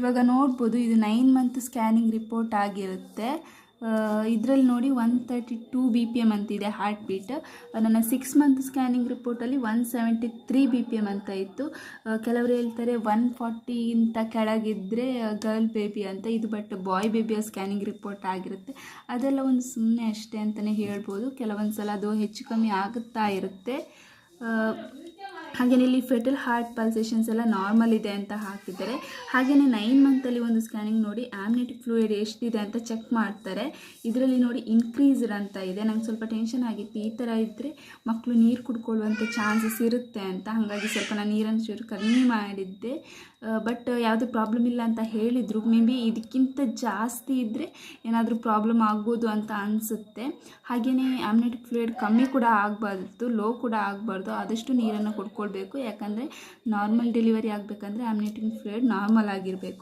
ಇವಾಗ ನೋಡ್ಬೋದು ಇದು ನೈನ್ ಮಂತ್ ಸ್ಕ್ಯಾನಿಂಗ್ ರಿಪೋರ್ಟ್ ಆಗಿರುತ್ತೆ. ಇದರಲ್ಲಿ ನೋಡಿ one thirty two B P M ಅಂತಿದೆ ಹಾರ್ಟ್ ಬೀಟ್ ನನ್ನ six month scanning ರಿಪೋರ್ಟಲ್ಲಿ one seventy three B P M ಅಂತ ಇತ್ತು. ಕೆಲವರು ಹೇಳ್ತಾರೆ ಒನ್ ಫಾರ್ಟಿಗಿಂತ ಕೆಳಗಿದ್ದರೆ ಗರ್ಲ್ ಬೇಬಿ ಅಂತ. ಇದು ಬಟ್ ಬಾಯ್ ಬೇಬಿಯ ಸ್ಕ್ಯಾನಿಂಗ್ ರಿಪೋರ್ಟ್ ಆಗಿರುತ್ತೆ. ಅದೆಲ್ಲ ಒಂದು ಸುಮ್ಮನೆ ಅಷ್ಟೇ ಅಂತಲೇ ಹೇಳ್ಬೋದು. ಕೆಲವೊಂದು ಸಲ ಅದು ಹೆಚ್ಚು ಕಮ್ಮಿ ಆಗುತ್ತಾ ಇರುತ್ತೆ. ಹಾಗೆಯೇ ಇಲ್ಲಿ ಫೆಟಲ್ ಹಾರ್ಟ್ ಪಲ್ಸೇಷನ್ಸ್ ಎಲ್ಲ ನಾರ್ಮಲ್ ಇದೆ ಅಂತ ಹಾಕಿದ್ದಾರೆ. ಹಾಗೆಯೇ ನೈನ್ ಮಂತಲ್ಲಿ ಒಂದು ಸ್ಕ್ಯಾನಿಂಗ್ ನೋಡಿ ಆಮ್ನೆಟಿಕ್ ಫ್ಲೂಯಿಡ್ ಎಷ್ಟಿದೆ ಅಂತ ಚೆಕ್ ಮಾಡ್ತಾರೆ. ಇದರಲ್ಲಿ ನೋಡಿ ಇನ್ಕ್ರೀಸ್ಡ್ ಅಂತ ಇದೆ. ನಂಗೆ ಸ್ವಲ್ಪ ಟೆನ್ಷನ್ ಆಗಿತ್ತು. ಈ ಥರ ಇದ್ದರೆ ಮಕ್ಕಳು ನೀರು ಕುಡ್ಕೊಳ್ಳುವಂಥ ಚಾನ್ಸಸ್ ಇರುತ್ತೆ ಅಂತ. ಹಾಗಾಗಿ ಸ್ವಲ್ಪ ನಾನು ನೀರನ್ನು ಚೂರು ಕಡಿಮೆ ಮಾಡಿದ್ದೆ. ಬಟ್ ಯಾವುದೇ ಪ್ರಾಬ್ಲಮ್ ಇಲ್ಲ ಅಂತ ಹೇಳಿದರು. ಮೇ ಬಿ ಇದಕ್ಕಿಂತ ಜಾಸ್ತಿ ಇದ್ದರೆ ಏನಾದರೂ ಪ್ರಾಬ್ಲಮ್ ಆಗ್ಬೋದು ಅಂತ ಅನಿಸುತ್ತೆ. ಹಾಗೆಯೇ ಆಮ್ನೆಟಿಕ್ ಫ್ಲೂಯಿಡ್ ಕಮ್ಮಿ ಕೂಡ ಆಗಬಾರ್ದು ಲೋ ಕೂಡ ಆಗಬಾರ್ದು. ಆದಷ್ಟು ನೀರನ್ನು ಕೊಡ್ಕೊಳ್ಬೇಕು. ಯಾಕಂದರೆ ನಾರ್ಮಲ್ ಡೆಲಿವರಿ ಆಗಬೇಕಂದ್ರೆ ಆಮ್ನೆಟಿಕ್ ಫ್ಲೂಯಿಡ್ ನಾರ್ಮಲ್ ಆಗಿರಬೇಕು.